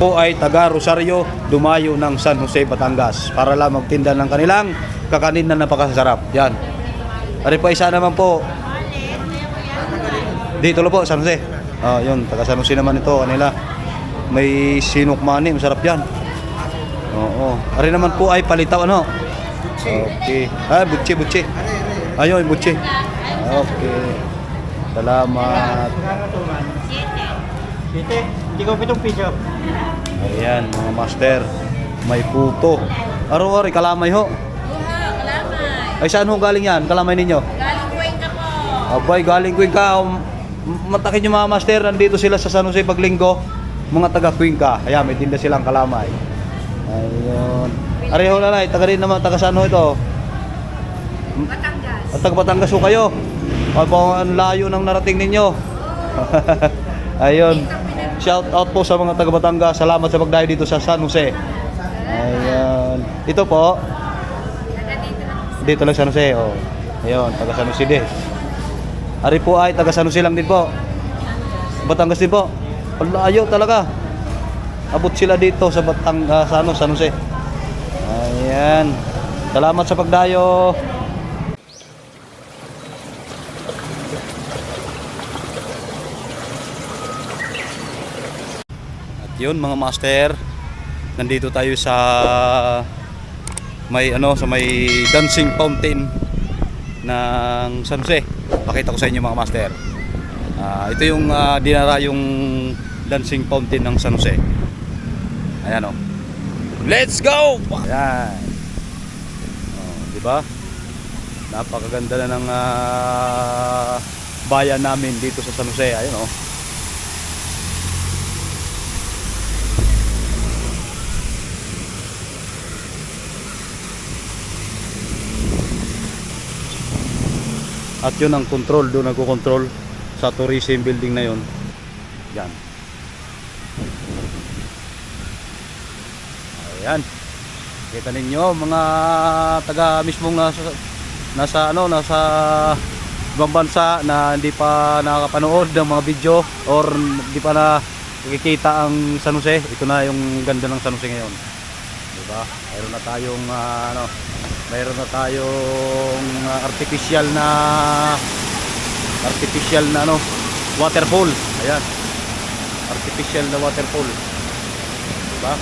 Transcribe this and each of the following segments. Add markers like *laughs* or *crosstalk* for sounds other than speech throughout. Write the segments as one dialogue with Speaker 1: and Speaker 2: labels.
Speaker 1: po ay taga Rosario, dumayo ng San Jose, Batangas para lang magtinda ng kanilang kakanin na napakasarap. Yan. Ari po isa naman po. Dito lang po, San Jose. Ah, yun, taga San Jose naman ito, kanila. May sinok mani, masarap yan. Oo. Ari naman po ay palitaw ano? Okay. Ah, butchi, butchi. Ayun, butchi. Okay. Salamat.
Speaker 2: Dito, hindi ko pitong piso.
Speaker 1: Ayan, mga master. May puto. Araw-araw, kalamay ho. Ay, saan ho galing yan? Kalamay ninyo?
Speaker 3: Galing Cuenca po.
Speaker 1: Abay, galing Cuenca. Um, matakin yung mga master. Nandito sila sa San Jose paglinggo. Mga taga Cuenca. Ayan, may tinda silang kalamay. Ayun. Areho na na, taga rin naman, taga saan ho ito?
Speaker 3: Batangas.
Speaker 1: At taga Batangas ho kayo. Ay, po, ang layo ng narating ninyo. *laughs* Ayun. Shout out po sa mga taga Batangas. Salamat sa pagdayo dito sa San Jose. Ayun. Ito po,
Speaker 3: dito lang.
Speaker 1: San Jose. Oh. Ayun, taga San Jose din. Ari po ay taga San Jose lang din po. Batangas din po. Layo talaga. Abot sila dito sa Batang ah, ano, San Jose. Ayan. Salamat sa pagdayo. Yun mga master, nandito tayo sa may ano sa may dancing fountain ng San Jose. Pakita ko sa inyo mga master. Ah, ito yung ah, dinara yung dancing fountain ng San Jose. Ayan oh. Let's go! Ayan. Oh, di ba? Napakaganda na ng ah, bayan namin dito sa San Jose. Ayun oh. At yun ang control, doon nagko-control sa tourism building na yun. Yan. Ayan. Kita ninyo mga taga mismong nasa nasa ano nasa ibang bansa na hindi pa nakakapanood ng mga video or hindi pa na nakikita ang San Jose. Ito na yung ganda ng San Jose ngayon. Diba? Mayroon na tayong ah, ano, mayroon na tayong ah, artificial na artificial na ano, waterfall. Ayan. Artificial na waterfall. Diba?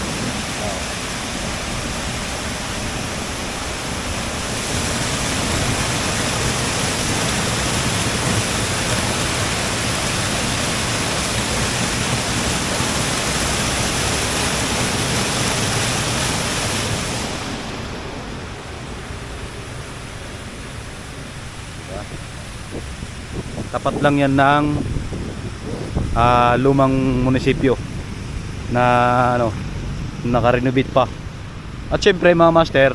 Speaker 1: Tapat lang yan ng ah, lumang munisipyo na ano, naka-renovate pa. At syempre mga master,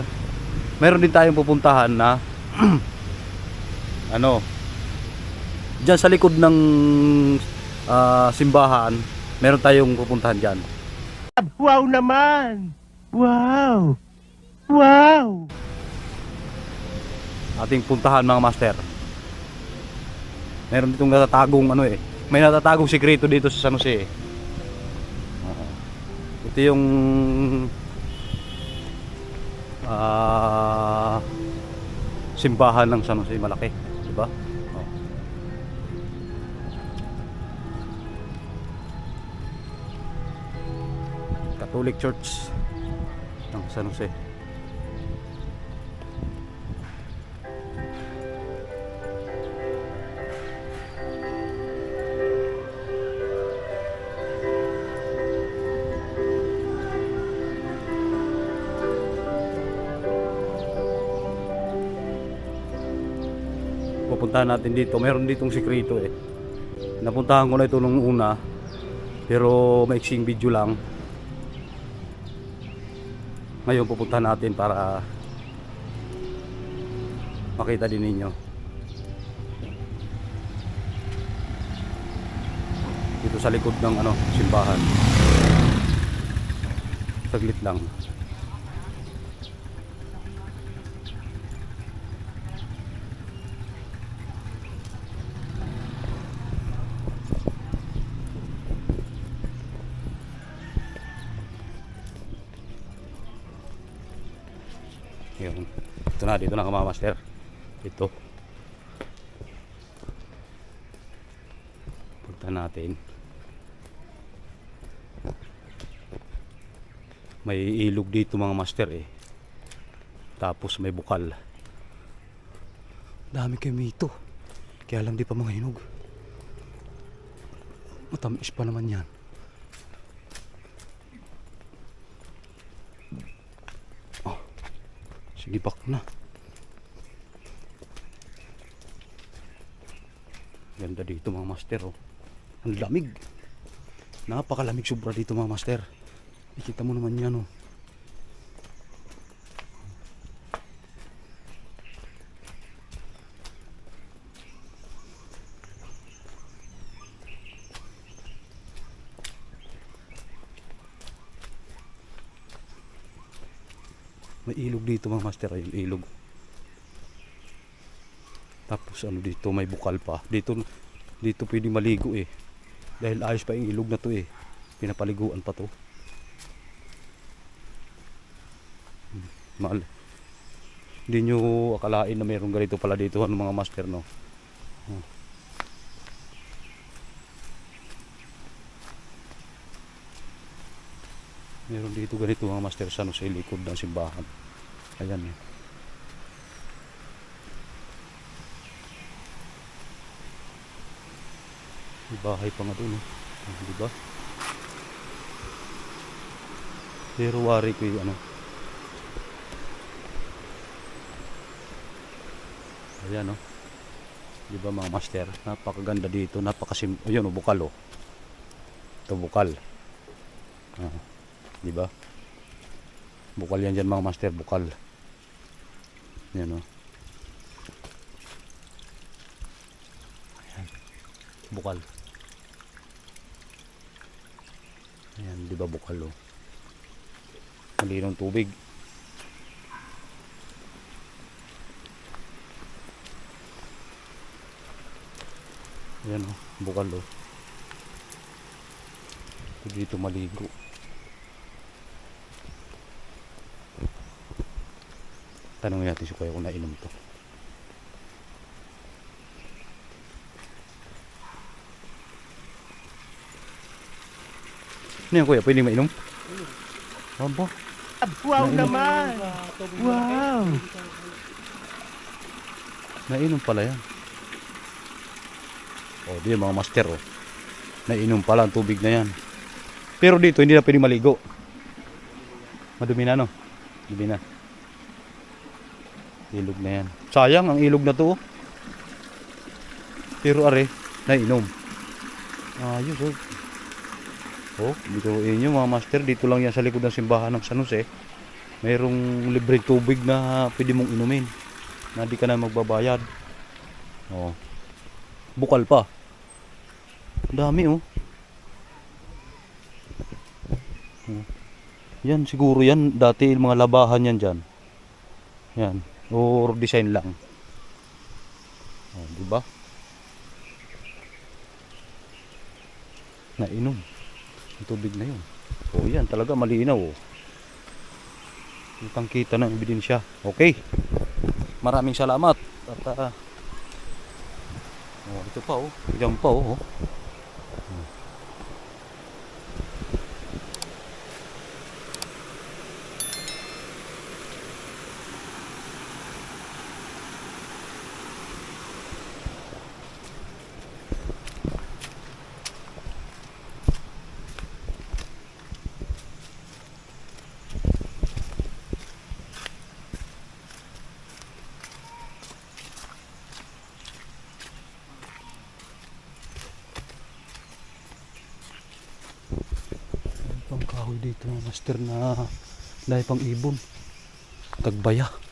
Speaker 1: meron din tayong pupuntahan na *clears throat* ano, diyan sa likod ng ah, simbahan, meron tayong pupuntahan diyan.
Speaker 2: Wow naman! Wow! Wow!
Speaker 1: Ating puntahan mga master. Meron ditong natatagong ano eh. May natatagong sikreto dito sa San Jose eh. Ito yung ah simbahan ng San Jose malaki, di ba? Oo. Catholic Church ng San Jose. Pupuntahan natin dito. Meron ditong sikreto eh. Napuntahan ko na ito nung una. Pero maiksing video lang. Ngayon pupuntahan natin para makita din ninyo. Dito sa likod ng ano, simbahan. Saglit lang. Yun. Ito na, dito na mga master. Ito. Punta natin. May ilog dito mga master eh. Tapos may bukal. Dami kemito. Kaya lang di pa mga hinog. Matamis pa naman yan. Sige bak na. Ganda dito mga master oh. Ang lamig. Napakalamig sobra dito mga master. Ikita mo naman yan oh. May ilog dito mga master, ayun ilog. Tapos ano dito may bukal pa. Dito dito pwede maligo eh. Dahil ayos pa yung ilog na to eh. Pinapaliguan pa to. Hmm, Mahal. Hindi nyo akalain na mayroong ganito pala dito ano mga master no. Meron dito ganito mga master sa ano, sa likod ng simbahan. Ayan eh. May bahay pa nga doon, oh. Ah, di ba? Pero wari ko yung ano. Ayan, oh. Di ba mga master? Napakaganda dito. Napakasim... Ayun, oh, bukal, oh. Ito, bukal. Ah, di ba? Bukal yan dyan mga master, bukal. Yan, oh. Ayan. Bukal. Ayan, di ba bukal, oh. Malinong tubig. Ayan, oh. Bukal, oh. Dito maligo. Tanong natin si Kuya kung nainom to. Ano yan Kuya? Pwede mainom? Aba.
Speaker 2: Wow
Speaker 1: Nainom.
Speaker 2: naman! Wow!
Speaker 1: Nainom pala yan. O, di mga master oh. Nainom pala ang tubig na yan. Pero dito hindi na pwede maligo. Madumi na no? Madumi na. Ilog na yan. Sayang ang ilog na to. oh. Pero are, nainom. Ayos oh. Oh, dito inyo mga master, dito lang yan sa likod ng simbahan ng San Jose. Mayroong libre tubig na pwede mong inumin. Na di ka na magbabayad. Oh. Bukal pa. Dami oh. Oh. Yan siguro yan dati mga labahan yan diyan. Yan. Or design lang. Oh, di ba? Nainom. Ang tubig na yun. Oh, yan talaga malinaw oh. Kitang kita ng ebidensya. Okay. Maraming salamat. At ah, oh, ito pa oh. Diyan pa oh. oh. May pang kahoy dito mga master na dahil pang ibon. Tagbaya.